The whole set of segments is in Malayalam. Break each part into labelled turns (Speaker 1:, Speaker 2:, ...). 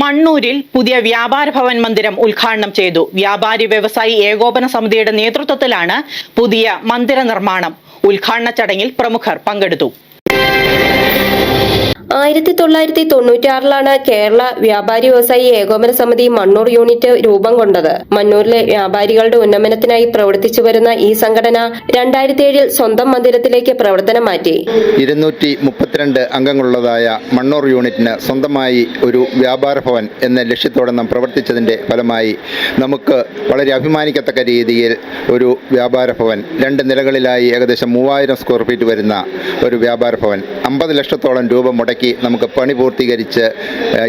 Speaker 1: മണ്ണൂരിൽ പുതിയ വ്യാപാര ഭവൻ മന്ദിരം ഉദ്ഘാടനം ചെയ്തു. വ്യാപാരി വ്യവസായി ഏകോപന സമിതിയുടെ നേതൃത്വത്തിലാണ് പുതിയ മന്ദിര നിർമ്മാണം. ഉദ്ഘാടന ചടങ്ങിൽ പ്രമുഖർ പങ്കെടുത്തു.
Speaker 2: ആയിരത്തി തൊള്ളായിരത്തി തൊണ്ണൂറ്റിയാറിലാണ് കേരള വ്യാപാരി വ്യവസായി ഏകോപന സമിതി മണ്ണൂർ യൂണിറ്റ് രൂപം കൊണ്ടത്. മണ്ണൂരിലെ വ്യാപാരികളുടെ ഉന്നമനത്തിനായി പ്രവർത്തിച്ചു വരുന്ന ഈ സംഘടന രണ്ടായിരത്തി ഏഴിൽ സ്വന്തം മന്ദിരത്തിലേക്ക് പ്രവർത്തനം മാറ്റി.
Speaker 3: ഇരുന്നൂറ്റി മുപ്പത്തിരണ്ട് അംഗങ്ങളുള്ളതായ മണ്ണൂർ യൂണിറ്റിന് സ്വന്തമായി ഒരു വ്യാപാര ഭവൻ എന്ന ലക്ഷ്യത്തോടെ നാം പ്രവർത്തിച്ചതിന്റെ ഫലമായി നമുക്ക് വളരെ അഭിമാനിക്കത്തക്ക രീതിയിൽ ഒരു വ്യാപാര ഭവൻ രണ്ട് നിലകളിലായി ഏകദേശം മൂവായിരം സ്ക്വയർ ഫീറ്റ് വരുന്ന ഒരു വ്യാപാര ഭവൻ അമ്പത് ലക്ഷത്തോളം രൂപ മുടക്കി നമുക്ക് പണി പൂർത്തീകരിച്ച്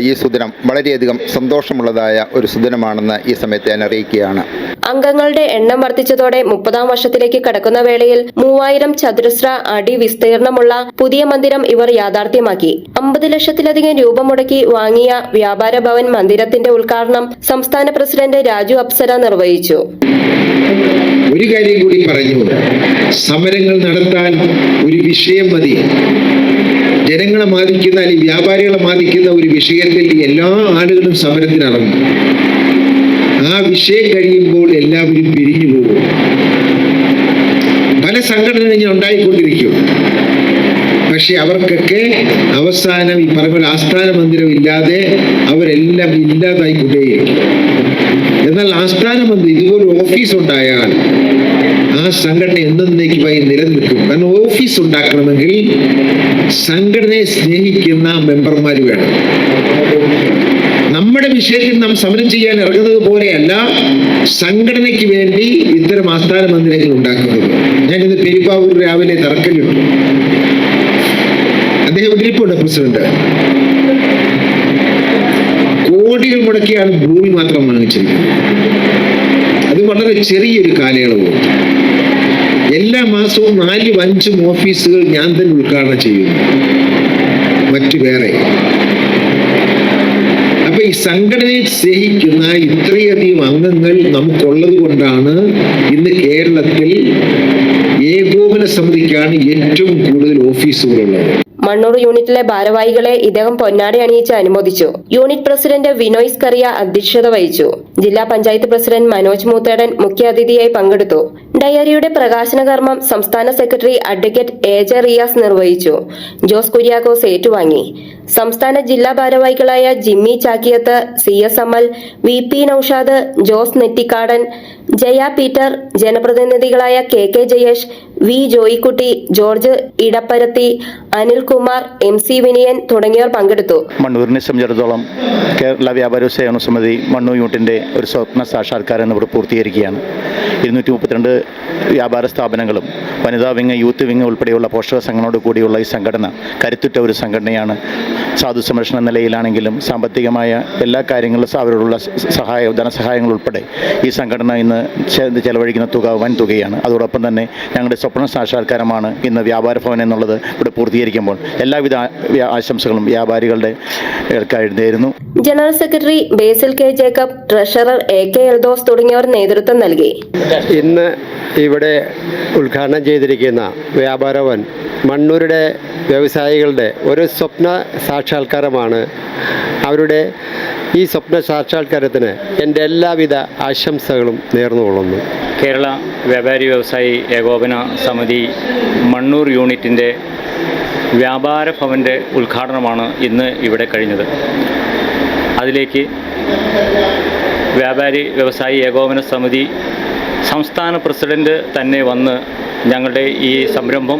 Speaker 3: ഈ സുദിനം വളരെയധികം സന്തോഷമുള്ളതായ ഒരു സുദിനമാണെന്ന് ഈ സമയത്ത് ഞാൻ അറിയിക്കുകയാണ്.
Speaker 2: അംഗങ്ങളുടെ എണ്ണം വർദ്ധിച്ചതോടെ മുപ്പതാം വർഷത്തിലേക്ക് കടക്കുന്ന വേളയിൽ മൂവായിരം ചതുരശ്ര അടി വിസ്തീർണമുള്ള പുതിയ മന്ദിരം ഇവർ യാഥാർത്ഥ്യമാക്കി. അമ്പത് ലക്ഷത്തിലധികം രൂപ മുടക്കി വാങ്ങിയ വ്യാപാര ഭവൻ മന്ദിരത്തിന്റെ ഉദ്ഘാടനം സംസ്ഥാന പ്രസിഡന്റ് രാജു അപ്സര നിർവഹിച്ചു.
Speaker 4: ഒരു കാര്യം കൂടി പറഞ്ഞു സമരങ്ങൾ നടത്താൻ ഒരു വിഷയം മതി. ജനങ്ങളെ ബാധിക്കുന്ന അല്ലെങ്കിൽ വ്യാപാരികളെ ബാധിക്കുന്ന ഒരു വിഷയത്തിൽ എല്ലാ ആളുകളും സമരത്തിനിറങ്ങും. ആ വിഷയം കഴിയുമ്പോൾ എല്ലാവരും പിരിഞ്ഞു പോകും. പല സംഘടനകൾ ഉണ്ടായിക്കൊണ്ടിരിക്കും. പക്ഷെ അവർക്കൊക്കെ അവസാനം ഈ പറഞ്ഞ ആസ്ഥാന മന്ദിരം ഇല്ലാതെ അവരെല്ലാം ഇല്ലാതായി കൂടെ എന്നാൽ ആസ്ഥാന മന്ദിരം ഇതുപോലെ ഓഫീസ് ഉണ്ടായാൽ ആ സംഘടന എന്നേക്കുമായി നിലനിൽക്കും. കാരണം ഓഫീസ് ഉണ്ടാക്കണമെങ്കിൽ സംഘടനയെ സ്നേഹിക്കുന്ന മെമ്പർമാർ വേണം. നമ്മുടെ വിഷയത്തിൽ നാം സമരം ചെയ്യാൻ ഇറങ്ങുന്നത് പോലെയല്ല സംഘടനയ്ക്ക് വേണ്ടി ഇത്തരം ആസ്ഥാന മന്ദിരങ്ങൾ ഉണ്ടാക്കുന്നത്. ഞാൻ ഇന്ന് പെരിപ്പാവൂർ രാവിലെ തറക്കല്ലിട്ടു. അദ്ദേഹം ഇരിപ്പുണ്ട് പ്രസിഡന്റ്. കോടികൾ മുടക്കിയാണ് ഭൂമി മാത്രം വാങ്ങിച്ചിരിക്കുന്നത്. അത് വളരെ ചെറിയൊരു കാലയളവ്. എല്ലാ മാസവും നാലും അഞ്ചും ഓഫീസുകൾ ഞാൻ തന്നെ ഉദ്ഘാടനം ചെയ്യുന്നു. മറ്റു വേറെ. അപ്പൊ ഈ സംഘടനയെ സ്നേഹിക്കുന്ന ഇത്രയധികം അംഗങ്ങൾ നമുക്കുള്ളത് കൊണ്ടാണ് ഇന്ന് കേരളത്തിൽ ഏകോപന സമിതിക്കാണ് ഏറ്റവും കൂടുതൽ ഓഫീസുകളുള്ളത്.
Speaker 2: മണ്ണൂർ യൂണിറ്റിലെ ഭാരവാഹികളെ ഇദ്ദേഹം പൊന്നാടി അണിയിച്ച് അനുമോദിച്ചു. യൂണിറ്റ് പ്രസിഡന്റ് വിനോയ് സ്കറിയ അധ്യക്ഷത വഹിച്ചു. ജില്ലാ പഞ്ചായത്ത് പ്രസിഡന്റ് മനോജ് മൂത്തേടൻ മുഖ്യാതിഥിയായി പങ്കെടുത്തു. ഡയറിയുടെ പ്രകാശന കർമ്മം സംസ്ഥാന secretary advocate A J Riyas നിർവഹിച്ചു. ജോസ് കുര്യാക്കോസ് ഏറ്റുവാങ്ങി. സംസ്ഥാന ജില്ലാ ഭാരവാഹികളായ Jimmy Chakkiyath C S Amal V P Noushad Jose Nettikkadan Jaya Peter ജനപ്രതിനിധികളായ K K Jayesh V Joykutty George Edapparathi Anilkumar M C Vinayan തുടങ്ങിയവർ പങ്കെടുത്തു.
Speaker 5: മണ്ണൂരിനെ സംബന്ധിച്ചിടത്തോളം കേരള വ്യാപാര സേവന സമിതി മണ്ണൂർ യൂണിറ്റിന്റെ ഒരു സ്വപ്ന സാക്ഷാത്കാരം ഇവിടെ പൂർത്തീകരിക്കുകയാണ്. ഇരുന്നൂറ്റി മുപ്പത്തിരണ്ട് വ്യാപാര സ്ഥാപനങ്ങളും വനിതാ വിങ് യൂത്ത് വിങ് ഉൾപ്പെടെയുള്ള പോഷക സംഘങ്ങളോട് കൂടിയുള്ള ഈ സംഘടന കരുത്തുറ്റ ഒരു സംഘടനയാണ്. സാധു സംരക്ഷണ നിലയിലാണെങ്കിലും സാമ്പത്തികമായ എല്ലാ കാര്യങ്ങളും അവരോടുള്ള സഹായ ധനസഹായങ്ങൾ ഉൾപ്പെടെ ഈ സംഘടന ഇന്ന് ചെലവഴിക്കുന്ന തുക വൻ തുകയാണ് അതോടൊപ്പം തന്നെ ഞങ്ങളുടെ സ്വപ്ന സാക്ഷാത്കാരമാണ് ഇന്ന് വ്യാപാര ഭവൻ എന്നുള്ളത് ഇവിടെ പൂർത്തീകരിക്കുമ്പോൾ എല്ലാവിധ ആശംസകളും വ്യാപാരികളുടെ നേരുന്നു.
Speaker 2: General secretary Basil K Jacob treasurer A K Eldhose തുടങ്ങിയവർ നേതൃത്വം നൽകി.
Speaker 6: ഇന്ന് ഇവിടെ ഉദ്ഘാടനം ചെയ്തിരിക്കുന്ന വ്യാപാരവൻ മണ്ണൂരുടെ വ്യവസായികളുടെ ഒരു സ്വപ്ന സാക്ഷാത്കാരമാണ്. അവരുടെ ഈ സ്വപ്ന സാക്ഷാത്കാരത്തിന് എന്റെ എല്ലാവിധ ആശംസകളും നേർന്നുകൊള്ളുന്നു.
Speaker 7: കേരള വ്യാപാരി വ്യവസായി ഏകോപന സമിതി മണ്ണൂർ യൂണിറ്റിന്റെ വ്യാപാര ഭവന്റെ ഉദ്ഘാടനമാണ് ഇന്ന് ഇവിടെ കഴിഞ്ഞത്. അതിലേക്ക് വ്യാപാരി വ്യവസായി ഏകോപന സമിതി സംസ്ഥാന പ്രസിഡന്റ് തന്നെ വന്ന് ഞങ്ങളുടെ ഈ സംരംഭം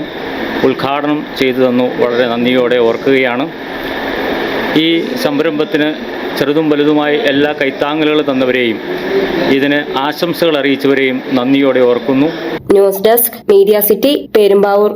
Speaker 7: ഉദ്ഘാടനം ചെയ്തു തന്നു. വളരെ നന്ദിയോടെ ഓർക്കുകയാണ്. ഈ സംരംഭത്തിന് ചെറുതും വലുതുമായി എല്ലാ കൈത്താങ്ങലുകൾ തന്നവരെയും ഇതിന് ആശംസകൾ അറിയിച്ചവരെയും നന്ദിയോടെ ഓർക്കുന്നു.
Speaker 2: News desk media city Perumbavoor.